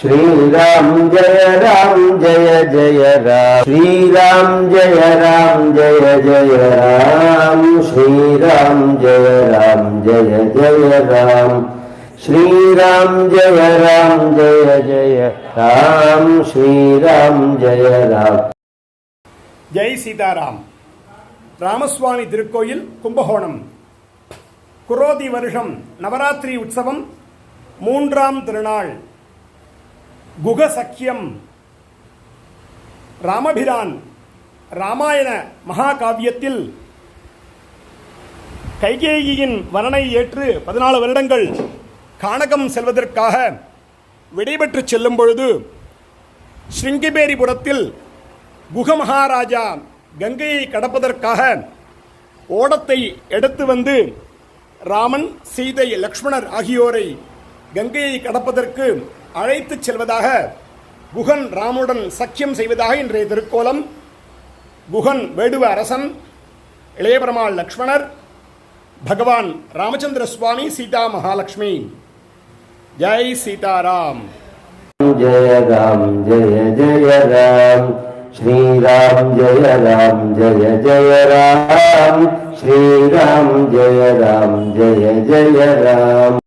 श्रीराम जय राम जय जय राम श्रीराम जय राम जय जय राम श्रीराम जय राम जय जय राम श्रीराम जय राम जय जय राम श्रीराम जय राम ஜெய் சீதாராம் ராமசுவாமி திருக்கோயில் கும்பகோணம் குரோதி வருஷம் நவராத்திரி உற்சவம் மூன்றாம் திருநாள் குக சக்கியம் ராமபிரான் ராமாயண மகாகாவியத்தில் கைகேயியின் வரனை ஏற்று பதினாலு வருடங்கள் கானகம் செல்வதற்காக விடைபெற்று செல்லும் பொழுது ஸ்ருங்கிபேரிபுரத்தில் குக மகாராஜா கங்கையை கடப்பதற்காக ஓடத்தை எடுத்து வந்து ராமன் சீதை லக்ஷ்மணர் ஆகியோரை கங்கையை கடப்பதற்கு அழைத்து செல்வதாக புகன் ராமுடன் சக்கியம் செய்வதாக இன்றைய திருக்கோலம். புகன் வேடுவ அரசன் இளையபெருமாள் லக்ஷ்மணர் பகவான் ராமச்சந்திர சுவாமி சீதா மகாலட்சுமி. ஜெய் சீதாராம். ஜெய ராம் ஜெய ஜெய ராம். ஸ்ரீராம் ஜெய ராம் ஜெய ஜெய ராம். ஸ்ரீராம் ஜெய ராம் ஜெய ஜெய ராம்.